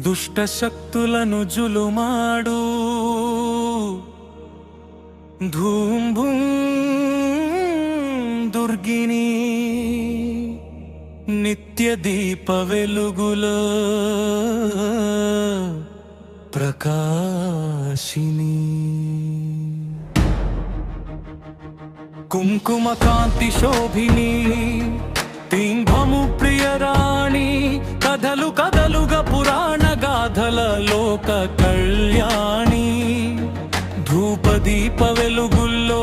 దుష్టశక్తులను జులుమాడు. ధూమ్ boom దుర్గిని నిత్య దీప వెలుగులో ప్రకాశిని. కుంకుమ కాంతి శోభిని తింగ లోక కళ్యాణి ధూపదీప వెలుగుల్లో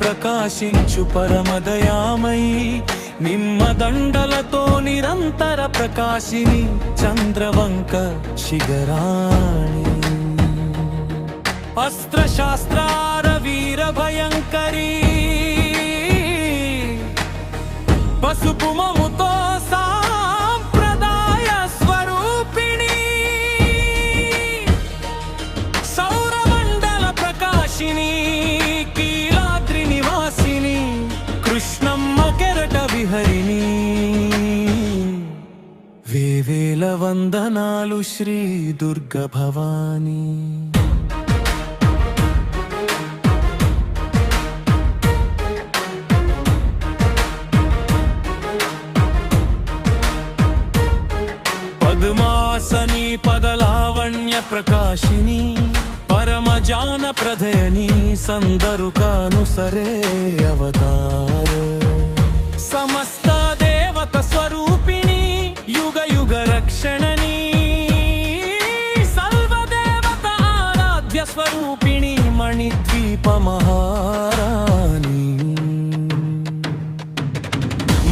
ప్రకాశించు పరమదయామయి నిమ్మదండలతో నిరంతర ప్రకాశిని చంద్రవంక శిగరాణి అస్త్రశాస్త్రార వీర భయంకరీ వందనాలు శ్రీ దుర్గ భవానీ. పద్మాసని పదలావణ్య ప్రకాశిని పరమజాన ప్రధయని సందరుకానుసరే అవతార. సమస్త ఆరాధ్య స్వరూపిణి మణిద్వీప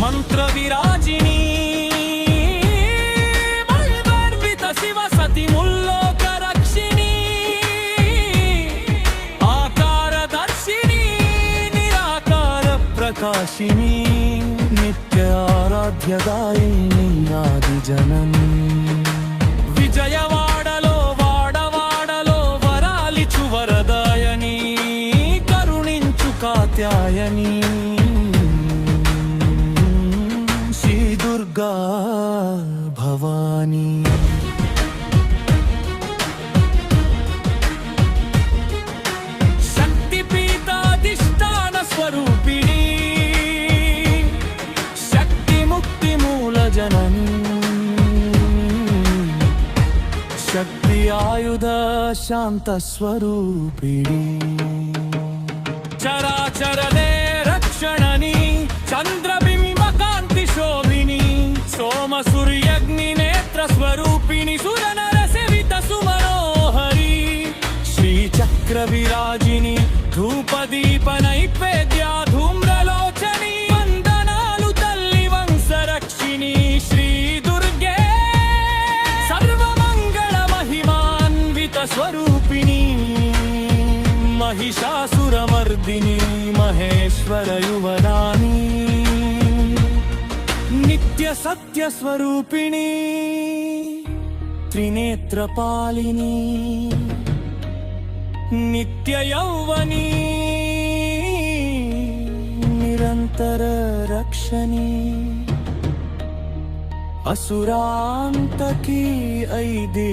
మంత్ర విరాజిని మహిమర్విత శివ సతి ముల్లోక రక్షిణి ఆకార దర్శిని నిరాకార ప్రకాశిని నిత్య ఆరాధ్యదాయిని ఆది జనని కాత్యాయని శ్రీ దుర్గా భవానీ. శక్తిపీఠాధిష్టాన స్వరూపిణి. శక్తి ముక్తి మూల జనని. శక్తి ఆయుధ శాంత స్వరూపిణీ. చరాచరలే రక్షణని చంద్రబింబ కాంతి శోభిని సోమ సూర్యగ్ని నేత్ర స్వరూపిణి సురనర సేవిత సుమనోహరి. శ్రీ చక్ర విరాజిని ధూపదీప నైవేద్య महिषासुरमर्दिनी महेश्वरयुवदानी नित्यसत्यस्वरूपिणी त्रिनेत्रपालिनी नित्ययौवनी निरन्तररक्षणी असुरान्तकी ऐदिरिनन्दिनी